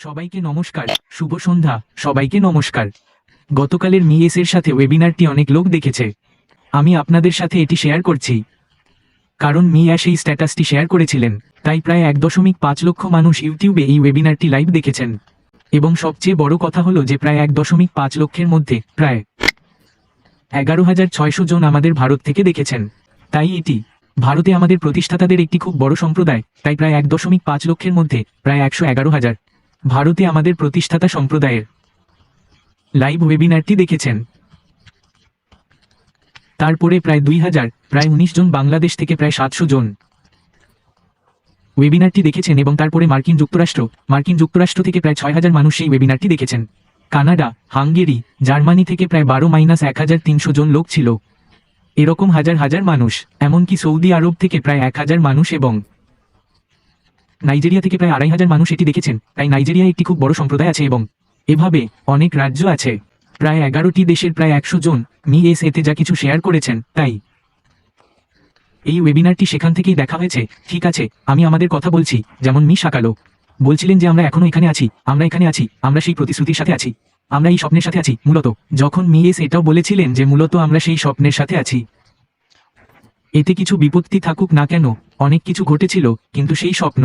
সবাইকে নমস্কার, শুভ সন্ধ্যা, সবাইকে নমস্কার। গতকালের মিএসের সাথে ওয়েবিনারটি অনেক লোক দেখেছে। আমি আপনাদের সাথে এটি শেয়ার করছি। কারণ মিয়া সেই স্ট্যাটাসটি শেয়ার করেছিলেন, তাই প্রায় এক দশমিক পাঁচ লক্ষ মানুষ ইউটিউবে এই ওয়েবিনারটি লাইভ দেখেছেন। এবং সবচেয়ে বড় কথা হলো যে প্রায় এক দশমিক পাঁচ লক্ষের মধ্যে, প্রায় এগারো হাজার ছয়শো জন আমাদের ভারত থেকে দেখেছেন। তাই এটি ভারতে আমাদের প্রতিষ্ঠাতাদের একটি খুব বড় সম্প্রদায়, তাই প্রায় এক দশমিক পাঁচ লক্ষের মধ্যে, প্রায় একশো এগারো হাজার। ভারতে আমাদের প্রতিষ্ঠাতা সম্প্রদায়ের। লাইভ ওয়েবিনারটি দেখেছেন। তারপরে প্রায় দুই হাজার, প্রায় উনিশ জন বাংলাদেশ থেকে প্রায় সাতশো জন। ওয়েবিনারটি দেখেছেন এবং তারপরে মার্কিন যুক্তরাষ্ট্র মার্কিন যুক্তরাষ্ট্র থেকে প্রায় ছয় হাজার মানুষ সেই ওয়েবিনারটি দেখেছেন। কানাডা, হাঙ্গেরি, জার্মানি থেকে প্রায় বারো মাইনাস এক হাজার তিনশো জন লোক ছিল। এরকম হাজার হাজার মানুষ, এমনকি সৌদি আরব থেকে প্রায় এক হাজার মানুষ এবং নাইজেরিয়া থেকে প্রায় আড়াই হাজার মানুষ এটি দেখেছেন। তাই নাইজেরিয়া একটি খুব বড় সম্প্রদায় আছে এবং এভাবে অনেক রাজ্য আছে। প্রায় এগারোটি দেশের প্রায় একশো জন মি এস এতে যা কিছু শেয়ার করেছেন, তাই এই ওয়েবিনারটি সেখান থেকেই দেখা হয়েছে। ঠিক আছে, আমি আমাদের কথা বলছি, যেমন মি সাকালো বলছিলেন যে আমরা এখনও এখানে আছি, আমরা এখানে আছি, আমরা সেই প্রতিশ্রুতির সাথে আছি, আমরা এই স্বপ্নের সাথে আছি, মূলত। যখন মি এস এটাও বলেছিলেন যে মূলত আমরা সেই স্বপ্নের সাথে আছি। এতে কিছু বিপত্তি থাকুক না কেন, অনেক কিছু ঘটেছিল, কিন্তু সেই স্বপ্ন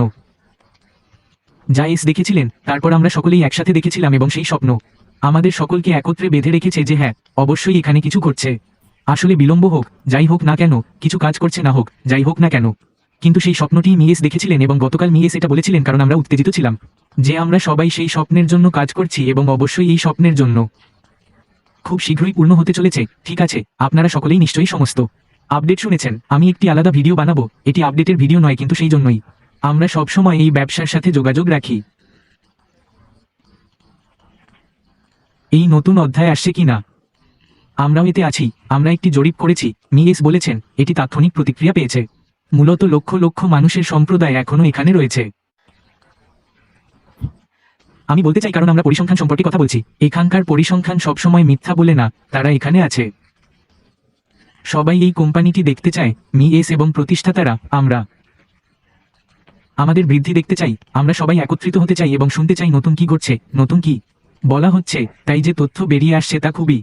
যা এস দেখেছিলেন, তারপর আমরা সকলেই একসাথে দেখেছিলাম এবং সেই স্বপ্ন। আমাদের সকলকে একত্রে বেঁধে রেখেছে যে হ্যাঁ অবশ্যই এখানে কিছু ঘটছে। আসলে বিলম্ব হোক, যাই হোক না কেন, কিছু কাজ করছে না হোক, যাই হোক না কেন। কিন্তু সেই স্বপ্নটি মিএস দেখেছিলেন এবং গতকাল মিএস এটা বলেছিলেন কারণ আমরা উত্তেজিত ছিলাম যে আমরা সবাই সেই স্বপ্নের জন্য কাজ করছি এবং অবশ্যই এই স্বপ্নের জন্য। খুব শীঘ্রই পূর্ণ হতে চলেছে, ঠিক আছে, আপনারা সকলেই নিশ্চয়ই সমস্ত। আপডেট শুনেছেন, আমি একটি আলাদা ভিডিও বানাবো, এটি আপডেটের ভিডিও নয় কিন্তু সেই জন্যই। আমরা সবসময় এই ব্যবসার সাথে যোগাযোগ রাখি। এই নতুন অধ্যায় আসছে কিনা আমরাও এতে আছি, আমরা একটি জরিপ করেছি, মিএস বলেছেন, এটি তাৎক্ষণিক প্রতিক্রিয়া পেয়েছে। মূলত লক্ষ লক্ষ মানুষের সম্প্রদায় এখনও এখানে রয়েছে। আমি বলতে চাই কারণ আমরা পরিসংখ্যান সম্পর্কে কথা বলছি, এখানকার পরিসংখ্যান সবসময় মিথ্যা বলে না, তারা এখানে আছে। সবাই এই কোম্পানিটি দেখতে চায় মি এস এবং প্রতিষ্ঠাতারা, আমরা। আমাদের বৃদ্ধি দেখতে চাই, আমরা সবাই একত্রিত হতে চাই এবং শুনতে চাই নতুন কি ঘটছে, নতুন কি। বলা হচ্ছে, তাই যে তথ্য বেরিয়ে আসছে তা খুবই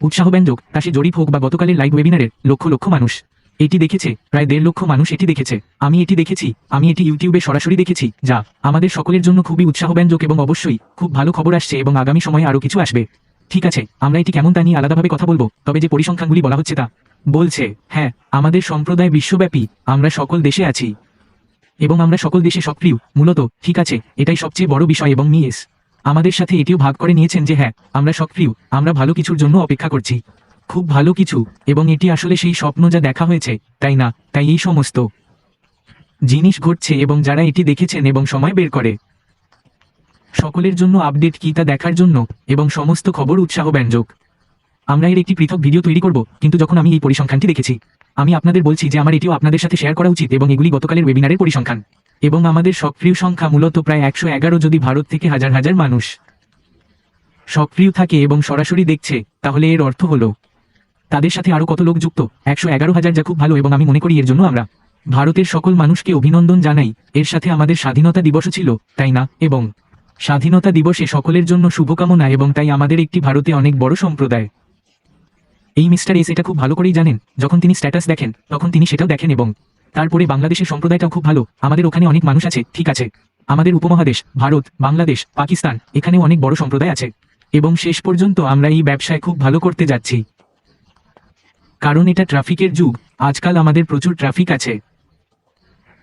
উৎসাহব্যঞ্জক। তা সে জরিপ হোক বা গতকালের লাইভ ওয়েবিনারের লক্ষ লক্ষ মানুষ। এটি দেখেছে, প্রায় দেড় লক্ষ মানুষ এটি দেখেছে। আমি এটি দেখেছি, আমি এটি ইউটিউবে সরাসরি দেখেছি, যা আমাদের সকলের জন্য খুবই উৎসাহব্যঞ্জক এবং অবশ্যই খুব ভালো খবর আসছে এবং আগামী সময়ে আরও কিছু আসবে। ঠিক আছে, আমরা এটি কেমন তা নিয়ে আলাদাভাবে কথা বলব, তবে যে পরিসংখ্যানগুলি বলা হচ্ছে তা। বলছে হ্যাঁ আমাদের সম্প্রদায় বিশ্বব্যাপী, আমরা সকল দেশে আছি। এবং আমরা সকল দেশে সক্রিয়, মূলত, ঠিক আছে, এটাই সবচেয়ে বড় বিষয় এবং মিএস আমাদের সাথে এটিও ভাগ করে নিয়েছেন যে হ্যাঁ আমরা সক্রিয়, আমরা ভালো কিছুর জন্য অপেক্ষা করছি। খুব ভালো কিছু, এবং এটি আসলে সেই স্বপ্ন যা দেখা হয়েছে, তাই না, তাই এই সমস্ত জিনিস ঘটছে এবং যারা এটি দেখেছেন এবং সময় বের করে। সকলের জন্য আপডেট কি তা দেখার জন্য এবং সমস্ত খবর উৎসাহ ব্যঞ্জক আমরা এর একটি পৃথক ভিডিও তৈরি করব, কিন্তু যখন আমি এই পরিসংখ্যানটি দেখেছি আমি আপনাদের বলছি যে আমার এটিও আপনাদের সাথে শেয়ার করা উচিত এবং এগুলি গতকালের ওয়েবিনারের পরিসংখ্যান। এবং আমাদের সক্রিয় সংখ্যা মূলত প্রায় একশো এগারো যদি ভারত থেকে হাজার হাজার মানুষ সক্রিয় থাকে এবং সরাসরি দেখছে, তাহলে এর অর্থ হলো, তাদের সাথে আরও কত লোক যুক্ত? একশো এগারো হাজার যা খুব ভালো এবং আমি মনে করি এর জন্য আমরা। ভারতের সকল মানুষকে অভিনন্দন জানাই, এর সাথে আমাদের স্বাধীনতা দিবসও ছিল, তাই না? এবং স্বাধীনতা দিবসে সকলের জন্য শুভকামনা এবং তাই আমাদের একটি ভারতে অনেক বড় সম্প্রদায়। এই মিস্টার এস এটা খুব ভালো করেই জানেন, যখন তিনি স্ট্যাটাস দেখেন, তখন তিনি সেটাও দেখেন এবং তারপরে বাংলাদেশের সম্প্রদায়টাও খুব ভালো, আমাদের ওখানে অনেক মানুষ আছে, ঠিক আছে। আমাদের উপমহাদেশ, ভারত, বাংলাদেশ, পাকিস্তান, এখানেও অনেক বড় সম্প্রদায় আছে। এবং শেষ পর্যন্ত আমরা এই ব্যবসায় খুব ভালো করতে যাচ্ছি। কারণ এটা ট্রাফিকের যুগ, আজকাল আমাদের প্রচুর ট্রাফিক আছে।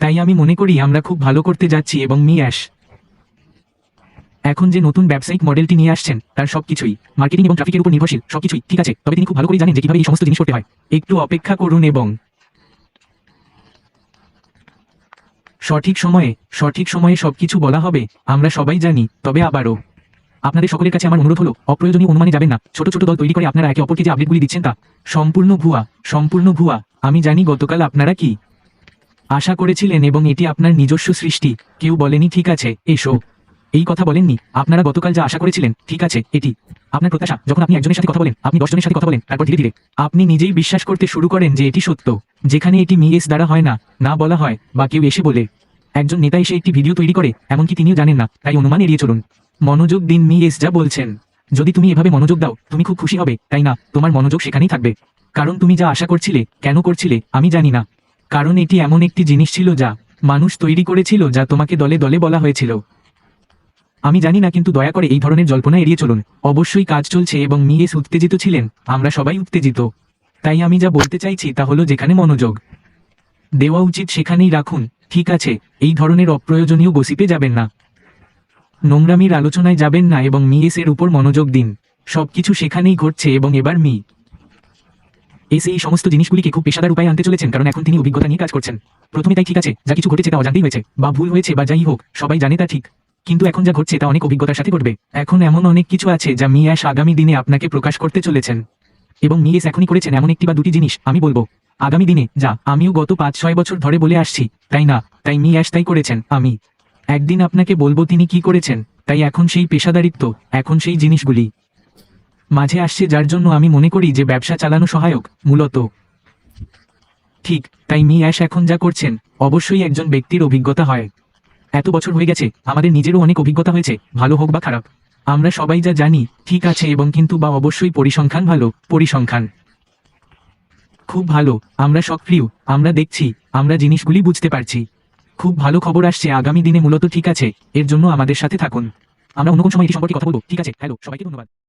তাই আমি মনে করি আমরা খুব ভালো করতে যাচ্ছি এবং মি অ্যাশ এখন যে নতুন ব্যবসায়িক মডেলটি নিয়ে আসছেন, তার সবকিছুই মার্কেটিং এবং ট্রাফিকের উপর নির্ভরশীল, সবকিছুই, ঠিক আছে? তবে তিনি খুব ভালো করে জানেন যে কীভাবে এই সমস্ত জিনিস করতে হয়। একটু অপেক্ষা করুন এবং সঠিক সময়ে সঠিক সময়ে সবকিছু বলা হবে, আমরা সবাই জানি, তবে আবারও আপনাদের সকলের কাছে আমার অনুরোধ হলো, অপ্রয়োজনীয় অনুমানে যাবেন না। ছোট ছোট দল তৈরি করে আপনারা একে অপরকে যে আপডেটগুলি দিচ্ছেন তা, সম্পূর্ণ ভুয়া সম্পূর্ণ ভুয়া, আমি জানি গতকাল আপনারা কি আশা করেছিলেন এবং এটি আপনার নিজস্ব সৃষ্টি, কেউ বলেনি, ঠিক আছে, এসো। এই কথা বলেননি। আপনারা গতকাল যা আশা করেছিলেন, ঠিক আছে, এটি। আপনার প্রত্যাশা, যখন আপনি একজনের সাথে কথা বলেন, আপনি দশজনের সাথে কথা বলেন, তারপর ধীরে ধীরে। আপনি নিজেই বিশ্বাস করতে শুরু করেন যে এটি সত্য, যেখানে এটি মিএস দ্বারা হয় না না বলা হয়, বা কেউ এসে বলে। একজন নেতা এসে একটি ভিডিও তৈরি করে, এমনকি তিনিও জানেন না, তাই অনুমান এড়িয়ে চলুন। মনোযোগ দিন মি এস যা বলছেন। যদি তুমি এভাবে মনোযোগ দাও, তুমি খুব খুশি হবে, তাই না? তোমার মনোযোগ সেখানেই থাকবে। কারণ তুমি যা আশা করছিলে, কেন করছিলে, আমি জানি না। কারণ এটি এমন একটি জিনিস ছিল যা মানুষ তৈরি করেছিল, যা তোমাকে দলে দলে বলা হয়েছিল। আমি জানি না কিন্তু দয়া করে এই ধরনের জল্পনা এড়িয়ে চলুন। অবশ্যই কাজ চলছে এবং মি এস উত্তেজিত ছিলেন। আমরা সবাই উত্তেজিত। তাই আমি যা বলতে চাইছি তা হলো যেখানে মনোযোগ। দেওয়া উচিত সেখানেই রাখুন। ঠিক আছে, এই ধরনের অপ্রয়োজনীয় গসিপে যাবেন না। নোংরামির আলোচনায় যাবেন না এবং মি এস এর উপর মনোযোগ দিন। সবকিছু সেখানেই ঘটছে এবং এবার মি। এস এই সমস্ত জিনিসগুলিকে খুব পেশাদার উপায়ে আনতে চলেছেন, কারণ এখন তিনি অভিজ্ঞতা নিয়ে কাজ করছেন। প্রথমে তাই ঠিক আছে, যা কিছু ঘটেছে তা অজান্তেই হয়েছে, বা ভুল হয়েছে, বা যাই হোক, সবাই জানে তা ঠিক। কিন্তু এখন যা ঘটছে তা অনেক অভিজ্ঞতার সাথে ঘটবে। এখন এমন অনেক কিছু আছে যা মি অ্যাশ আগামী দিনে আপনাকে প্রকাশ করতে চলেছেন। এবং মি এখনই করেছেন এমন একটি বা দুটি জিনিস, আমি বলব। আগামী দিনে, যা আমিও গত পাঁচ, ছয় বছর ধরে বলে আসছি, তাই না? তাই মি তাই করেছেন, আমি। একদিন আপনাকে বলব তিনি কি করেছেন, তাই এখন সেই পেশাদারিত্ব, এখন সেই জিনিসগুলি। মাঝে আসছে যার জন্য আমি মনে করি যে ব্যবসা চালানো সহায়ক, মূলত। ঠিক, তাই মি এখন যা করছেন, অবশ্যই একজন ব্যক্তির অভিজ্ঞতা হয়। এত বছর হয়ে গেছে, আমাদের নিজেরও অনেক অভিজ্ঞতা হয়েছে, ভালো হোক বা খারাপ। আমরা সবাই যা জানি, ঠিক আছে এবং কিন্তু বা অবশ্যই পরিসংখ্যান ভালো, পরিসংখ্যান। খুব ভালো, আমরা সক্রিয় আমরা দেখছি, আমরা জিনিসগুলি বুঝতে পারছি। খুব ভালো খবর আসছে, আগামী দিনে মূলত ঠিক আছে, এর জন্য আমাদের সাথে থাকুন। আমরা অন্য কোন সময় এটি সম্পর্কে কথা বলব, ঠিক আছে, হ্যালো, সবাইকে ধন্যবাদ।